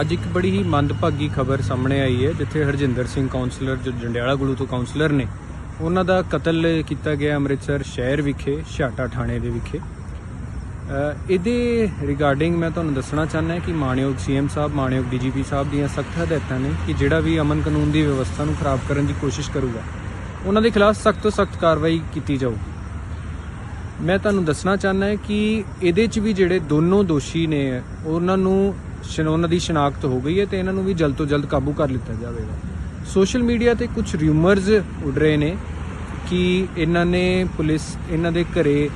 ਅੱਜ ਇੱਕ ਬੜੀ ਹੀ ਮੰਦਭਾਗੀ ਖਬਰ ਸਾਹਮਣੇ ਆਈ ਹੈ, ਜਿੱਥੇ ਹਰਜਿੰਦਰ ਸਿੰਘ ਕਾਉਂਸਲਰ ਜੋ ਜੰਡਿਆਲਾ ਗੁਲੂ ਤੋਂ ਕਾਉਂਸਲਰ ਨੇ, ਉਹਨਾਂ ਦਾ ਕਤਲ ਕੀਤਾ ਗਿਆ ਅੰਮ੍ਰਿਤਸਰ ਸ਼ਹਿਰ ਵਿਖੇ, ਛਾਟਾ ਥਾਣੇ ਦੇ ਵਿਖੇ। ਇਹਦੇ ਰਿਗਾਰਡਿੰਗ ਮੈਂ ਤੁਹਾਨੂੰ ਦੱਸਣਾ ਚਾਹੁੰਦਾ ਕਿ ਮਾਨਯੋਗ ਸੀਐਮ ਸਾਹਿਬ ਮਾਨਯੋਗ ਡੀਜੀਪੀ ਸਾਹਿਬ ਦੀਆਂ ਸਖਤ ਹਦਾਇਤਾਂ ਨੇ ਕਿ ਜਿਹੜਾ ਵੀ ਅਮਨ ਕਾਨੂੰਨ ਦੀ ਵਿਵਸਥਾ ਨੂੰ ਖਰਾਬ ਕਰਨ ਦੀ ਕੋਸ਼ਿਸ਼ ਕਰੂਗਾ, ਉਹਨਾਂ ਦੇ ਖਿਲਾਫ ਸਖਤ ਤੋਂ ਸਖਤ ਕਾਰਵਾਈ ਕੀਤੀ ਜਾਊਗੀ। ਮੈਂ ਤੁਹਾਨੂੰ ਦੱਸਣਾ ਚਾਹੁੰਦਾ ਕਿ ਇਹਦੇ 'ਚ ਵੀ ਜਿਹੜੇ ਦੋਨੋਂ ਦੋਸ਼ੀ ਨੇ, ਉਹਨਾਂ ਨੂੰ ਸ਼ਨ- ਉਹਨਾਂ ਦੀ ਸ਼ਨਾਖਤ ਹੋ ਗਈ ਹੈ ਤੇ ਇਹਨਾਂ ਨੂੰ ਵੀ ਜਲਦ ਤੋਂ ਜਲਦ ਕਾਬੂ ਕਰ ਲਿੱਤਾ ਜਾਵੇਗਾ। ਸੋਸ਼ਲ ਮੀਡੀਆ ਤੇ ਕੁਝ ਰਿਊਮਰਸ ਉੱਡ ਰਹੇ ਨੇ ਕਿ ਇਹਨਾਂ ਨੇ ਪੁਲਿਸ ਇਹਨਾਂ ਦੇ ਘਰੇ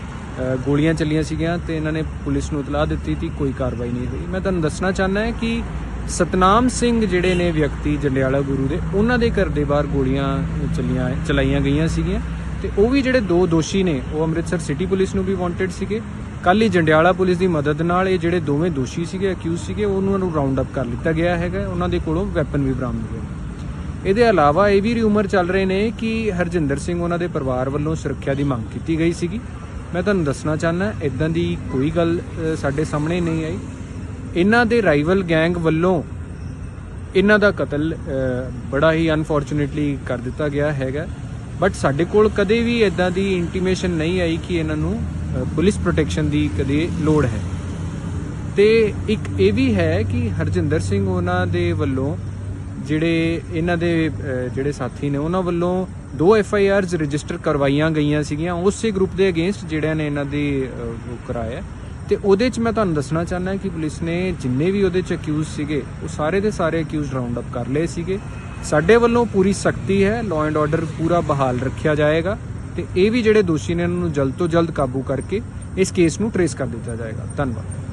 ਗੋਲੀਆਂ ਚੱਲੀਆਂ ਸੀਗੀਆਂ ਤੇ ਇਹਨਾਂ ਨੇ ਪੁਲਿਸ ਨੂੰ ਇਤਲਾਹ ਦਿੱਤੀ ਸੀ ਕੋਈ ਕਾਰਵਾਈ ਨਹੀਂ ਹੋਈ। ਮੈਂ ਤੁਹਾਨੂੰ ਦੱਸਣਾ ਚਾਹੁੰਦਾ ਹਾਂ ਕਿ ਸਤਨਾਮ ਸਿੰਘ ਜਿਹੜੇ ਨੇ ਵਿਅਕਤੀ ਜੰਡਿਆਲਾ ਗੁਰੂ ਦੇ, ਉਹਨਾਂ ਦੇ ਘਰ ਦੇ ਬਾਹਰ ਗੋਲੀਆਂ ਚੱਲੀਆਂ ਚਲਾਈਆਂ ਗਈਆਂ ਸੀਗੀਆਂ। ਤੇ ਉਹ ਵੀ ਜਿਹੜੇ ਦੋ ਦੋਸ਼ੀ ਨੇ, ਉਹ ਅੰਮ੍ਰਿਤਸਰ ਸਿਟੀ ਪੁਲਿਸ ਨੂੰ ਵੀ ਵਾਂਟਡ ਸੀਗੇ। ਕੱਲ ਹੀ ਜੰਡਿਆਲਾ ਪੁਲਿਸ ਦੀ ਮਦਦ ਨਾਲ ਇਹ ਜਿਹੜੇ ਦੋਵੇਂ ਦੋਸ਼ੀ ਸੀਗੇ ਅਕਿਊਜ਼ ਸੀਗੇ ਉਹਨਾਂ ਨੂੰ ਰਾਉਂਡ ਅਪ ਕਰ ਲਿੱਤਾ ਗਿਆ ਹੈਗਾ। ਉਹਨਾਂ ਦੇ ਕੋਲੋਂ ਵੈਪਨ ਵੀ ਬਰਾਮਦ ਹੋਏ। ਇਹਦੇ ਇਲਾਵਾ ਇਹ ਵੀ ਰਿਊਮਰ ਚੱਲ ਰਹੇ ਨੇ ਕਿ ਹਰਜਿੰਦਰ ਸਿੰਘ ਉਹਨਾਂ ਦੇ ਪਰਿਵਾਰ ਵੱਲੋਂ ਸੁਰੱਖਿਆ ਦੀ ਮੰਗ ਕੀਤੀ ਗਈ ਸੀਗੀ। ਮੈਂ ਤੁਹਾਨੂੰ ਦੱਸਣਾ ਚਾਹੁੰਦਾ ਇਦਾਂ ਦੀ ਕੋਈ ਗੱਲ ਸਾਡੇ ਸਾਹਮਣੇ ਨਹੀਂ ਆਈ। ਇਹਨਾਂ ਦੇ ਰਾਈਵਲ ਗੈਂਗ ਵੱਲੋਂ ਇਹਨਾਂ ਦਾ ਕਤਲ ਬੜਾ ਹੀ ਅਨਫੋਰਚੂਨੇਟਲੀ ਕਰ ਦਿੱਤਾ ਗਿਆ ਹੈਗਾ। ਬਟ ਸਾਡੇ ਕੋਲ ਕਦੇ ਵੀ ਇਦਾਂ ਦੀ ਇੰਟੀਮੇਸ਼ਨ ਨਹੀਂ ਆਈ ਕਿ ਇਹਨਾਂ ਨੂੰ ਪੁਲਿਸ ਪ੍ਰੋਟੈਕਸ਼ਨ ਦੀ ਕਦੇ ਲੋੜ ਹੈ। ਤੇ ਇੱਕ ਇਹ ਵੀ ਹੈ ਕਿ ਹਰਜਿੰਦਰ ਸਿੰਘ ਉਹਨਾਂ ਦੇ ਵੱਲੋਂ ਜਿਹੜੇ ਇਹਨਾਂ ਦੇ ਜਿਹੜੇ ਸਾਥੀ ਨੇ, ਉਹਨਾਂ ਵੱਲੋਂ ਦੋ ਐਫ ਆਈ ਆਰਜ਼ ਰਜਿਸਟਰ ਕਰਵਾਈਆਂ ਗਈਆਂ ਸੀਗੀਆਂ। ਉਸੇ ਗਰੁੱਪ ਦੇ ਅਗੇਂਸਟ ਜਿਹੜਿਆਂ ਨੇ ਇਹਨਾਂ ਦੀ ਉਹ ਕਰਾਇਆ ਤੇ ਉਹਦੇ ਚ ਮੈਂ ਤੁਹਾਨੂੰ ਦੱਸਣਾ ਚਾਹੁੰਦਾ ਕਿ ਪੁਲਿਸ ਨੇ ਜਿੰਨੇ ਵੀ ਉਹਦੇ ਚ ਅਕਿਊਜ਼ ਸੀਗੇ, ਉਹ ਸਾਰੇ ਦੇ ਸਾਰੇ ਅਕਿਊਜ਼ ਰਾਉਂਡ ਅਪ ਕਰ ਲਏ ਸੀਗੇ। ਸਾਡੇ ਵੱਲੋਂ ਪੂਰੀ ਸਖਤੀ ਹੈ ਲਾਅ ਐਂਡ ਆਰਡਰ ਪੂਰਾ ਬਹਾਲ ਰੱਖਿਆ ਜਾਏਗਾ ਤੇ ਇਹ ਵੀ ਜਿਹੜੇ ਦੋਸ਼ੀ ਨੇ ਇਹਨਾਂ ਨੂੰ ਜਲਦ ਤੋਂ ਜਲਦ ਕਾਬੂ ਕਰਕੇ ਇਸ ਕੇਸ ਨੂੰ ਟਰੇਸ ਕਰ ਦਿੱਤਾ ਜਾਏਗਾ। ਧੰਨਵਾਦ।